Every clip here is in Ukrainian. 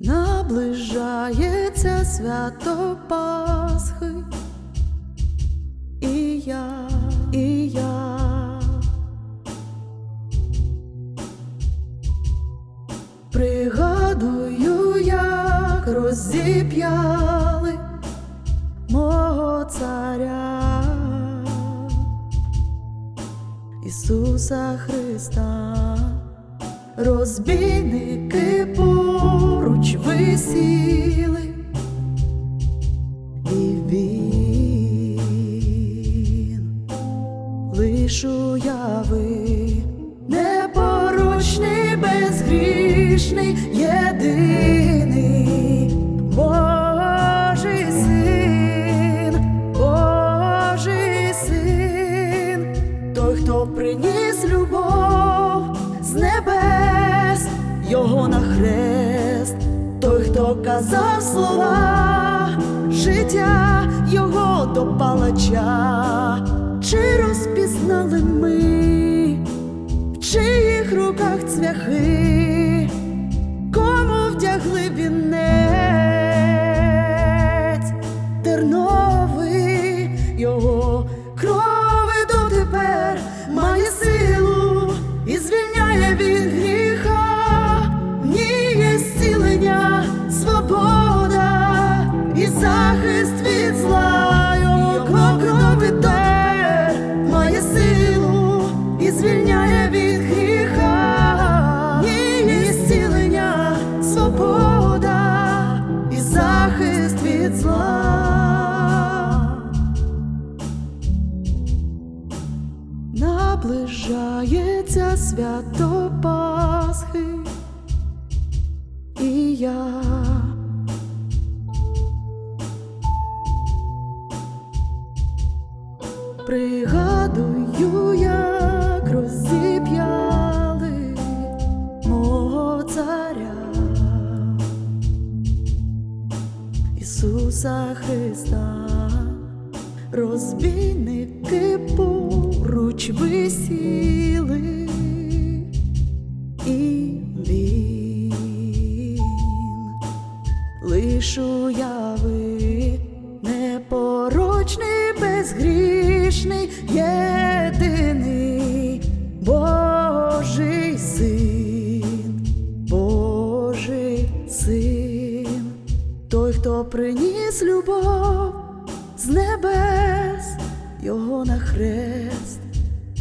Наближається свято Пасхи, і я, і я. Пригадую, як розіп'яли мого царя. Ісуса Христа, розбійники висіли, і він. Лиш уяви непорочний, безгрішний, єдиний Божий син, син, той, хто приніс любов з небес, його на хрест, той, хто казав слова, життя його до палача, чи розпізнали ми, в чиїх руках цвяхи, кому вдягли вінець Наближається свято Пасхи, і я. Пригадую, як розіп'яли мого царя Ісуса Христа, розбійники поруч висіли, він лиш уяви непорочний, безгрішний, єдиний Божий син, Божий син, той, хто приніс любов з небес, його на хрест,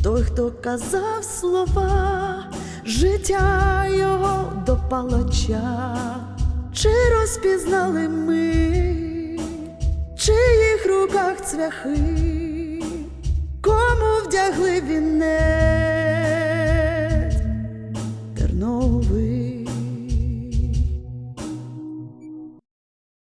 той, хто казав слова, життя його до палача, чи розпізнали ми, чиїх руках цвяхи, кому вдягли вінець